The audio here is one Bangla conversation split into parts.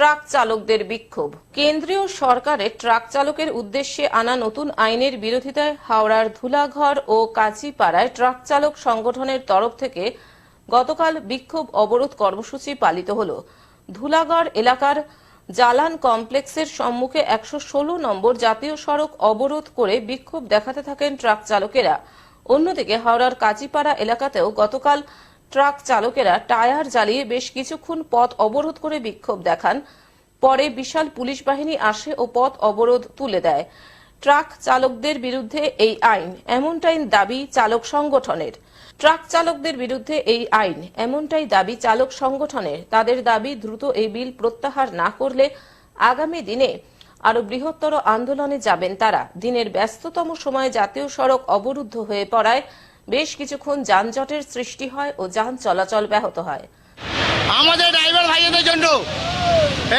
ট্রাক চালকদের বিক্ষোভ। কেন্দ্রীয় সরকারের ট্রাক চালকের উদ্দেশ্যে আনা নতুন আইনের বিরোধিতায় হাওড়ার ধুলাঘর ও কাঁচিপাড়ায় ট্রাক চালক সংগঠনের তরফ থেকে গতকাল বিক্ষোভ অবরোধ কর্মসূচি পালিত হল। ধুলাগড় এলাকার জালান কমপ্লেক্সের সম্মুখে একশো ষোলো নম্বর জাতীয় সড়ক অবরোধ করে বিক্ষোভ দেখাতে থাকেন ট্রাক চালকেরা। অন্যদিকে হাওড়ার কাঁচিপাড়া এলাকাতেও গতকাল ট্রাক চালকেরা টায়ার জ্বালিয়ে বেশ কিছুক্ষণ পথ অবরোধ করে বিক্ষোভ দেখান। পরে বিশাল পুলিশ বাহিনী আসে ও পথ অবরোধ তুলে দেয়। ট্রাক চালকদের বিরুদ্ধে এই আইন, এমনটাই দাবি চালক সংগঠনের। ট্রাক চালকদের বিরুদ্ধে এই আইন, এমনটাই দাবি চালক সংগঠনের। তাদের দাবি দ্রুত এই বিল প্রত্যাহার না করলে আগামী দিনে আরও বৃহত্তর আন্দোলনে যাবেন তারা। দিনের ব্যস্ততম সময়ে জাতীয় সড়ক অবরুদ্ধ হয়ে পড়ায় বেশ কিছুক্ষণ যানজটের সৃষ্টি হয় ও যান চলাচল ব্যাহত হয়। আমাদের ড্রাইভার ভাইদের জন্য।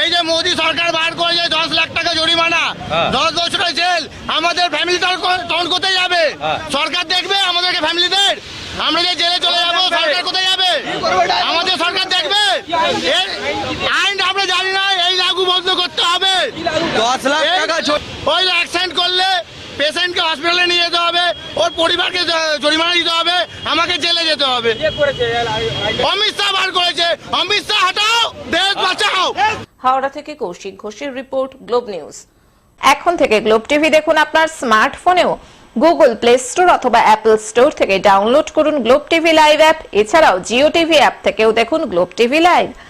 এই যে মোদী সরকার বার করেছে দশ লাখ টাকা জরিমানা হ্যাঁ। দশ বছরের জেল আমাদের ফ্যামিলি তখন কোথায় যাবে? হ্যাঁ। সরকার দেখবে আমাদেরকে ফ্যামিলিদের আমরা যে জেলে চলে যাব সরকার কোথায় যাবে? আমাদের সরকার দেখবে। আইন আমরা জানি না এই লাগু বন্ধ করতে হবে। দশ লাখ টাকা ওই অ্যাক্সিডেন্ট করলে পেশেন্টকে হসপিটালে নিয়ে যেতে হবে ওর পরিবারকে জরিমানা দিতে হবে আমাকে জেলে যেতে হবে। অমিত শাহ বার করেছে। অমিত শাহ হটাও দেশ বাঁচাও। হাওড়া থেকে কৌশিক ঘোষের রিপোর্ট গ্লোব নিউজ। এখন থেকে গ্লোব টিভি দেখুন আপনার স্মার্টফোনেও। গুগল প্লে স্টোর অথবা অ্যাপল স্টোর থেকে ডাউনলোড করুন গ্লোব টিভি লাইভ অ্যাপ। এছাড়াও জিও টিভি অ্যাপ থেকেও দেখুন গ্লোব টিভি লাইভ।